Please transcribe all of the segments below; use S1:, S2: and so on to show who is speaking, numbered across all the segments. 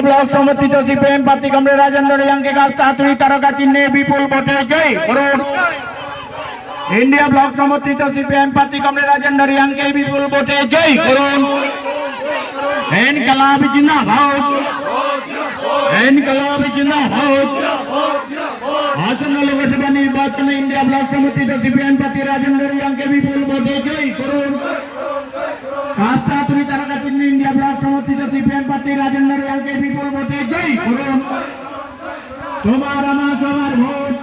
S1: Block সমর্থিত CPM প্রার্থী comrade Rajendra রিয়াংকে কাস্তা হাতুড়ি তারকা চিহ্নে বিপুল ভোটে জয় করুন ইন্ডিয়া ব্লক সমর্থিত সিপিএম প্রার্থী কমরেড রাজেন্দ্র রিয়াংকে বিপুল ভোটে জয় করুন ইনকলাব জিন্দাবাদ ইনকলাব জিন্দাবাদ আসন্ন লোকসভা নির্বাচনে ইন্ডিয়া ব্লক সমর্থিত সিপিএম প্রার্থী রাজেন্দ্র রিয়াংকে বিপুল ভোটে জয় করুন সিপিএম পার্টি রাজেন্দ্র রিয়াংকে বিপুল ভোটে জয় করুন তোমার আমার সবার ভোট।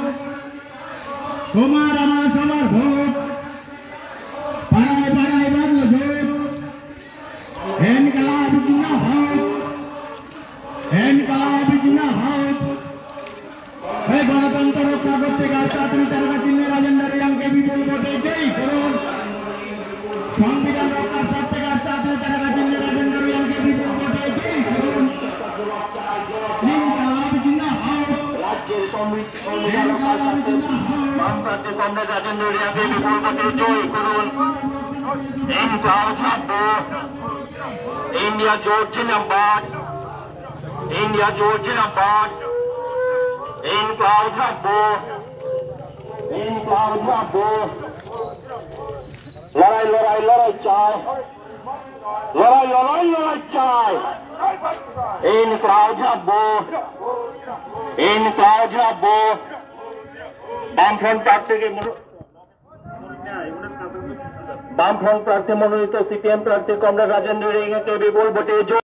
S1: তোমার আমার সবার ভোট। পাড়ায় পাড়ায় বাংল ভোট।
S2: রাজ্যের
S1: জিন্দাবাদ
S2: বামপ্রান্তে কংগ্রেস রাজেন্দ্র রিয়াকে বিপুল ভোটে জয় করুন। ইন্ডিয়া জোট জিন্দাবাদ ইন্ডিয়া জোট জিন্দাবাদ ইনকাও ছাড়বো। ইনকাও ছাড়বো। লড়াই লড়াই লড়াই চাই। লড়াই লড়াই লড়াই চাই। ইনকাও ছাড়বো ইনকাও ছাড়বো বামফ্রন্ট প্রার্থীকে বামফ্রন্ট প্রার্থী মনোনীত সিপিএম প্রার্থী কমরেড রাজেন্দ্র রিংকে বিপুল ভোটে